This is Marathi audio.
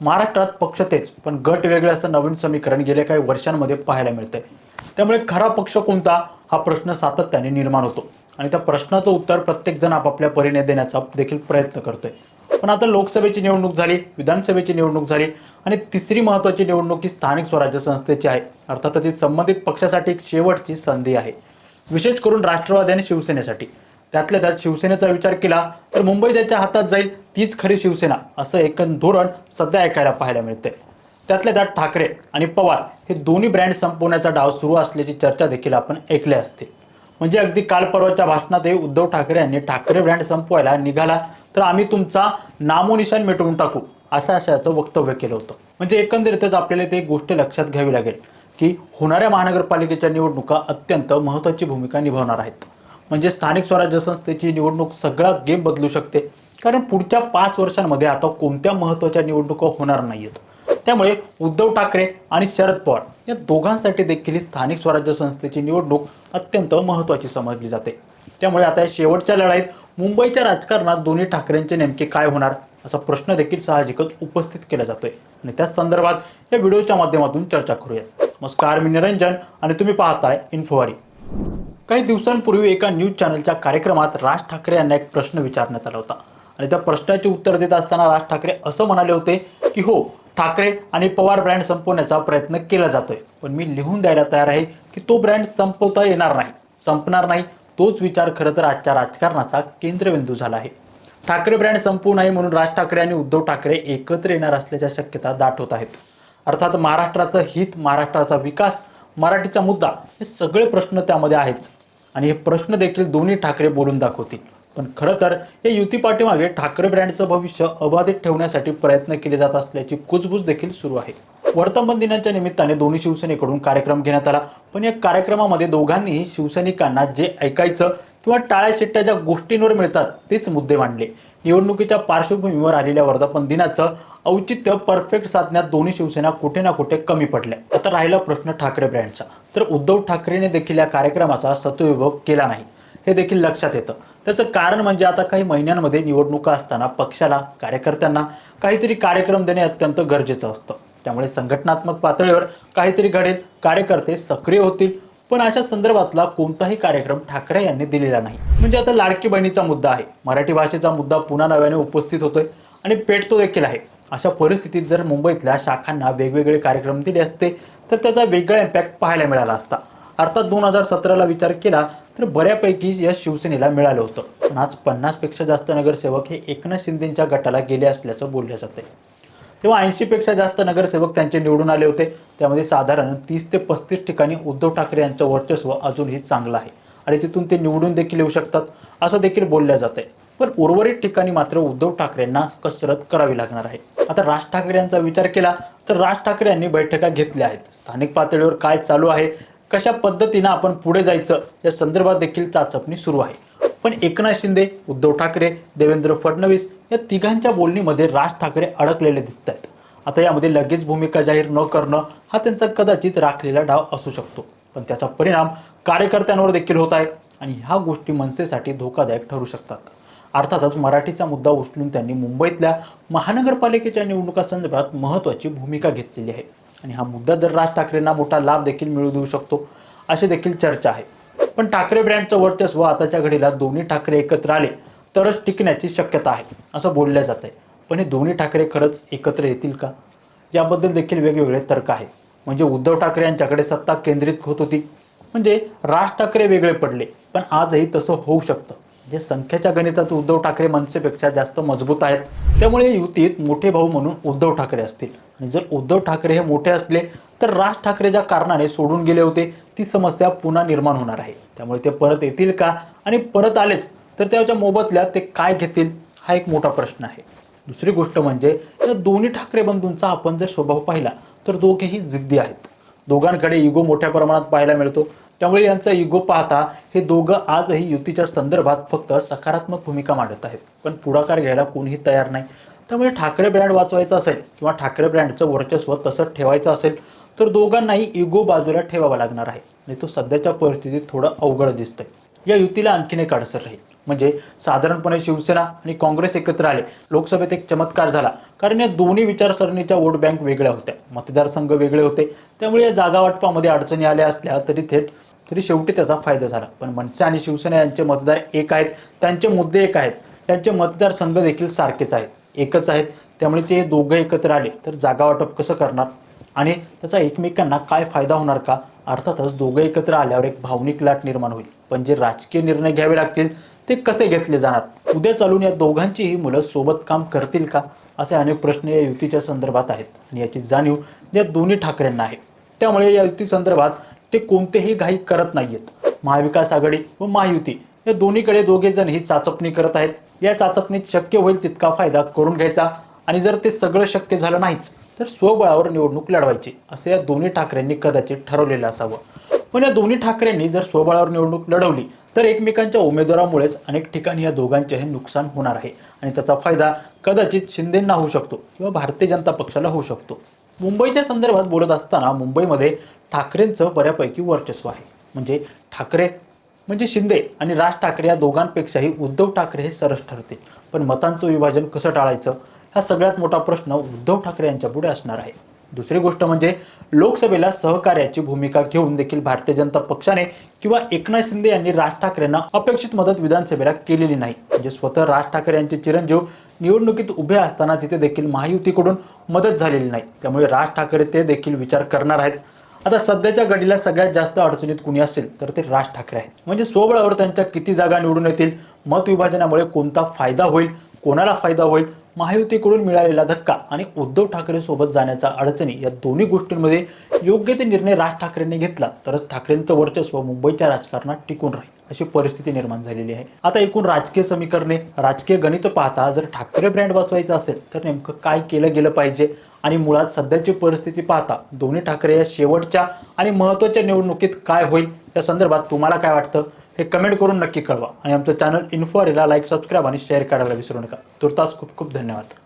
महाराष्ट्रात पक्ष तेच पण गट वेगळे असं नवीन समीकरण गेल्या काही वर्षांमध्ये पाहायला मिळते त्यामुळे खरा पक्ष कोणता? हा प्रश्न सातत्याने निर्माण होतो. आणि त्या प्रश्नाचं उत्तर प्रत्येकजण आपापल्या परीने देण्याचा देखील प्रयत्न करतोय. पण आता लोकसभेची निवडणूक झाली विधानसभेची निवडणूक झाली आणि तिसरी महत्त्वाची निवडणूक ही स्थानिक स्वराज्य संस्थेची आहे. अर्थातच ही संबंधित पक्षासाठी एक शेवटची संधी आहे. विशेष करून राष्ट्रवादी आणि शिवसेनेसाठी. त्यातल्या त्यात शिवसेनेचा विचार केला तर मुंबई ज्याच्या हातात जाईल तीच खरी शिवसेना असं एकंद धोरण सध्या ऐकायला पाहायला मिळते त्यातल्या त्यात ठाकरे आणि पवार हे दोन्ही ब्रँड संपवण्याचा डाव सुरू असल्याची चर्चा देखील आपण ऐकल्या असतील. म्हणजे अगदी काल परवाच्या भाषणातही उद्धव ठाकरे यांनी ठाकरे ब्रँड संपवायला निघाला तर आम्ही तुमचा नामोनिशान मिटवून टाकू असं अशाचं वक्तव्य केलं होतं. म्हणजे एकंदरीतच आपल्याला ते एक गोष्ट लक्षात घ्यावी लागेल की होणाऱ्या महानगरपालिकेच्या निवडणुका अत्यंत महत्त्वाची भूमिका निभावणार आहेत. म्हणजे स्थानिक स्वराज्य संस्थेची निवडणूक सगळा गेम बदलू शकते. कारण पुढच्या पाच वर्षांमध्ये आता कोणत्या महत्त्वाच्या निवडणुका होणार नाहीत त्यामुळे उद्धव ठाकरे आणि शरद पवार या दोघांसाठी देखील स्थानिक स्वराज्य संस्थेची निवडणूक अत्यंत महत्त्वाची समजली जाते. त्यामुळे आता या शेवटच्या लढाईत मुंबईच्या राजकारणात दोन्ही ठाकरेंचे नेमके काय होणार असा प्रश्न देखील साहजिकच उपस्थित केला जातोय. आणि त्याच संदर्भात या व्हिडिओच्या माध्यमातून चर्चा करूया नमस्कार मी निरंजन आणि तुम्ही पाहताय इन्फोवारी. काही दिवसांपूर्वी एका न्यूज चॅनलच्या कार्यक्रमात राज ठाकरे यांना एक प्रश्न विचारण्यात आला होता. आणि त्या प्रश्नाचे उत्तर देत असताना राज ठाकरे असं म्हणाले होते की हो ठाकरे आणि पवार ब्रँड संपवण्याचा प्रयत्न केला जातोय. पण मी लिहून द्यायला तयार आहे की तो ब्रँड संपवता येणार नाही. संपणार नाही तोच विचार खरं तर आजच्या राजकारणाचा केंद्रबिंदू झाला आहे. ठाकरे ब्रँड संपू नाही म्हणून राज ठाकरे आणि उद्धव ठाकरे एकत्र येणार असल्याच्या शक्यता दाट होत आहेत. अर्थात महाराष्ट्राचं हित महाराष्ट्राचा विकास मराठीचा मुद्दा हे सगळे प्रश्न त्यामध्ये आहेत. आणि हे प्रश्न देखील दोन्ही ठाकरे बोलून दाखवतील. पण खरं तर या युती पाठीमागे ठाकरे ब्रँडचं भविष्य अबाधित ठेवण्यासाठी प्रयत्न केले जात असल्याची कुजबूज देखील सुरू आहे. वर्तमान दिनाच्या निमित्ताने दोन्ही शिवसेनेकडून कार्यक्रम घेण्यात आला. पण या कार्यक्रमामध्ये दोघांनीही शिवसैनिकांना जे ऐकायचं किंवा टाळ्या शिट्ट्या ज्या गोष्टींवर मिळतात तेच मुद्दे मांडले. निवडणुकीच्या पार्श्वभूमीवर आलेल्या वर्धापन दिनाचं औचित्य परफेक्ट साधण्यात दोन्ही शिवसेना कुठे ना कुठे कमी पडल्या. आता राहिला प्रश्न ठाकरे ब्रँडचा. तर उद्धव ठाकरेने देखील या कार्यक्रमाचा सतविभोग केला नाही. हे देखील लक्षात येतं. त्याचं कारण म्हणजे आता काही महिन्यांमध्ये निवडणुका असताना पक्षाला कार्यकर्त्यांना काहीतरी कार्यक्रम देणे अत्यंत गरजेचं असतं. त्यामुळे संघटनात्मक पातळीवर काहीतरी घडेल. कार्यकर्ते सक्रिय होतील. पण अशा संदर्भातला कोणताही कार्यक्रम ठाकरे यांनी दिलेला नाही. म्हणजे आता लाडकी बहिणीचा मुद्दा आहे. मराठी भाषेचा मुद्दा पुन्हा नव्याने उपस्थित होतोय आणि पेटतो देखील आहे. अशा परिस्थितीत जर मुंबईतल्या शाखांना वेगवेगळे कार्यक्रम दिले असते तर त्याचा वेगळा इम्पॅक्ट पाहायला मिळाला असता. अर्थात दोन हजार सतराला विचार केला तर बऱ्यापैकी यश शिवसेनेला मिळालं होतं. पण आज पन्नासपेक्षा जास्त नगरसेवक हे एकनाथ शिंदेच्या गटाला गेले असल्याचं बोललं जातंय. तेव्हा ऐंशीपेक्षा जास्त नगरसेवक त्यांचे निवडून आले होते. त्यामध्ये साधारण तीस ते पस्तीस ठिकाणी उद्धव ठाकरे यांचं वर्चस्व अजूनही चांगलं आहे. आणि तिथून ते निवडून देखील येऊ शकतात असं देखील बोललं जात आहे पण उर्वरित ठिकाणी मात्र उद्धव ठाकरेंना कसरत करावी लागणार आहे. आता राज ठाकरे यांचा विचार केला तर राज ठाकरे यांनी बैठका घेतल्या आहेत. स्थानिक पातळीवर काय चालू आहे कशा पद्धतीनं आपण पुढे जायचं या संदर्भात देखील चाचपणी सुरू आहे. पण एकनाथ शिंदे उद्धव ठाकरे देवेंद्र फडणवीस या तिघांच्या बोलणीमध्ये राज ठाकरे अडकलेले दिसत आहेत आता यामध्ये लगेच भूमिका जाहीर न करणं हा त्यांचा कदाचित राखलेला डाव असू शकतो. पण त्याचा परिणाम कार्यकर्त्यांवर देखील होत आहे आणि ह्या गोष्टी मनसेसाठी धोकादायक ठरू शकतात. अर्थातच मराठीचा मुद्दा उचलून त्यांनी मुंबईतल्या महानगरपालिकेच्या निवडणुकासंदर्भात महत्त्वाची भूमिका घेतलेली आहे. आणि हा मुद्दा जर राज ठाकरेंना मोठा लाभ देखील मिळू देऊ शकतो अशी देखील चर्चा आहे. पण ठाकरे ब्रँडचं वर्चस्व आताच्या घडीला दोन्ही ठाकरे एकत्र आले. तरच टिकण्याची शक्यता आहे असं बोललं जात आहे पण हे दोन्ही ठाकरे खरंच एकत्र येतील का? याबद्दल देखील वेगवेगळे तर्क आहेत म्हणजे उद्धव ठाकरे यांच्याकडे सत्ता केंद्रित होत होती. म्हणजे राज ठाकरे वेगळे पडले पण आजही तसं होऊ शकतं. म्हणजे संख्येच्या गणितात उद्धव ठाकरे मनसेपेक्षा जास्त मजबूत आहेत त्यामुळे युतीत मोठे भाऊ म्हणून उद्धव ठाकरे असतील. आणि जर उद्धव ठाकरे हे मोठे असले तर राज ठाकरे ज्या कारणाने सोडून गेले होते ती समस्या पुन्हा निर्माण होणार आहे. त्यामुळे ते परत येतील का? आणि परत आलेच तर त्याच्या मोबदल्यात ते काय घेतील हा एक मोठा प्रश्न आहे. दुसरी गोष्ट म्हणजे या दोन्ही ठाकरे बंधूंचा आपण जर स्वभाव पाहिला तर दोघेही जिद्दी आहेत. दोघांकडे इगो मोठ्या प्रमाणात पाहायला मिळतो. त्यामुळे यांचा इगो पाहता हे दोघं आजही युतीच्या संदर्भात फक्त सकारात्मक भूमिका मांडत आहेत. पण पुढाकार घ्यायला कोणीही तयार नाही. त्यामुळे ठाकरे ब्रँड वाचवायचा असेल किंवा ठाकरे ब्रँडचं वर्चस्व तसंच ठेवायचं असेल तर दोघांनाही इगो बाजूला ठेवावा लागणार आहे. आणि तो सध्याच्या परिस्थितीत थोडं अवघड दिसतंय. या युतीला आणखीन एक अडसर राहील. म्हणजे साधारणपणे शिवसेना आणि काँग्रेस एकत्र आले. लोकसभेत एक चमत्कार झाला. कारण या दोन्ही विचारसरणीच्या वोट बँक वेगळ्या होत्या. मतदारसंघ वेगळे होते. त्यामुळे या जागा वाटपामध्ये अडचणी आल्या असल्या तरी थेट तरी शेवटी त्याचा फायदा झाला. पण मनसे आणि शिवसेना यांचे मतदार एक आहेत. त्यांचे मुद्दे एक आहेत. त्यांचे मतदारसंघ देखील सारखेच आहेत. एकच आहेत. त्यामुळे ते दोघं एकत्र आले. तर जागा वाटप कसं करणार? आणि त्याचा एकमेकांना काय फायदा होणार का? अर्थातच दोघं एकत्र आल्यावर एक भावनिक लाट निर्माण होईल. पण जे राजकीय निर्णय घ्यावे लागतील ते कसे घेतले जाणार? उद्या चालून या दोघांचीही मुलं सोबत काम करतील का? असे अनेक प्रश्न या युतीच्या संदर्भात आहेत आणि याची जाणीव या दोन्ही ठाकरेंना आहे. त्यामुळे या युती संदर्भात ते कोणतेही घाई करत नाहीयेत. महाविकास आघाडी व महायुती या दोन्हीकडे दोघे जण ही चाचपणी करत आहेत. या चाचपणीत शक्य होईल तितका फायदा करून घ्यायचा आणि जर ते सगळं शक्य झालं नाहीच तर स्वबळावर निवडणूक लढवायची असं या दोन्ही ठाकरेंनी कदाचित ठरवलेलं असावं. पण या दोन्ही ठाकरेंनी जर स्वबळावर निवडणूक लढवली तर एकमेकांच्या उमेदवारामुळेच अनेक ठिकाणी या दोघांचेही नुकसान होणार आहे. आणि त्याचा फायदा कदाचित शिंदेंना होऊ शकतो किंवा भारतीय जनता पक्षाला होऊ शकतो. मुंबईच्या संदर्भात बोलत असताना मुंबईमध्ये ठाकरेंचं बऱ्यापैकी वर्चस्व आहे. म्हणजे ठाकरे म्हणजे शिंदे आणि राज ठाकरे या दोघांपेक्षाही उद्धव ठाकरे हे सरस ठरते. पण मतांचं विभाजन कसं टाळायचं? हा सगळ्यात मोठा प्रश्न उद्धव ठाकरे यांच्यापुढे असणार आहे. दुसरी गोष्ट म्हणजे लोकसभेला सहकार्याची भूमिका घेऊन देखील भारतीय जनता पक्षाने किंवा एकनाथ शिंदे यांनी राज ठाकरेंना अपेक्षित मदत विधानसभेला केलेली नाही. म्हणजे स्वतः राज ठाकरे यांचे चिरंजीव निवडणुकीत उभे असताना तिथे देखील महायुतीकडून मदत झालेली नाही. त्यामुळे राज ठाकरे ते देखील विचार करणार आहेत. आता सध्याच्या घडीला सगळ्यात जास्त अडचणीत कुणी असेल तर ते राज ठाकरे आहेत. म्हणजे स्वबळावर त्यांच्या किती जागा निवडून येतील मत विभाजनामुळे कोणता फायदा होईल कोणाला फायदा होईल? महायुतीकडून मिळालेला धक्का आणि उद्धव ठाकरे सोबत जाण्याच्या अडचणी या दोन्ही गोष्टींमध्ये योग्य ते निर्णय राज ठाकरेंनी घेतला. तरच ठाकरेंचं वर्चस्व मुंबईच्या राजकारणात टिकून राहील अशी परिस्थिती निर्माण झालेली आहे. आता एकूण राजकीय समीकरणे राजकीय गणित पाहता जर ठाकरे ब्रँड वाचवायचं असेल तर नेमकं काय केलं गेलं पाहिजे? आणि मुळात सध्याची परिस्थिती पाहता दोन्ही ठाकरे या शेवटच्या आणि महत्त्वाच्या निवडणुकीत काय होईल? या संदर्भात तुम्हाला काय वाटतं? हे कमेंट करून नक्की कळवा. आणि आमचं चॅनल इन्फॉरीला लाईक सबस्क्राईब आणि शेअर करायला विसरू नका. तुर्तास खूप खूप धन्यवाद.